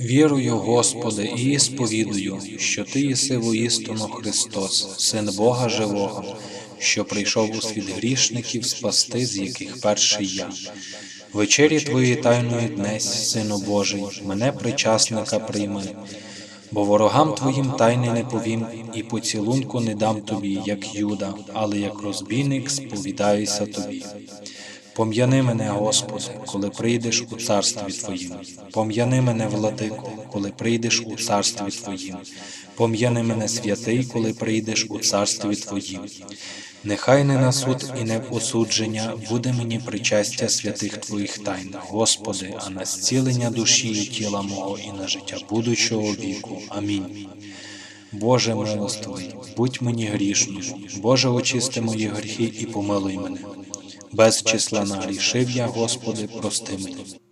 Вірую, Господи, і сповідую, що Ти єси воістину Христос, Син Бога Живого, що прийшов у світ грішників спасти, з яких перший я. Вечері Твої тайної днесь, Сину Божий, мене причасника прийми, бо ворогам Твоїм тайни не повім, і поцілунку не дам Тобі, як Юда, але як розбійник сповідаюся Тобі. Пом'яни мене, Господи, коли прийдеш у царстві Твоїм. Пом'яни мене, владико, коли прийдеш у царстві Твоїм. Пом'яни мене, святий, коли прийдеш у царстві Твоїм. Нехай не на суд і не осудження буде мені причастя святих Твоїх тайн, Господи, а на зцілення душі і тіла мого і на життя будучого віку. Амінь. Боже милостивий, будь мені грішним, Боже, очисти мої гріхи і помилуй мене. Без числа нагрішив я, Господи, прости мені.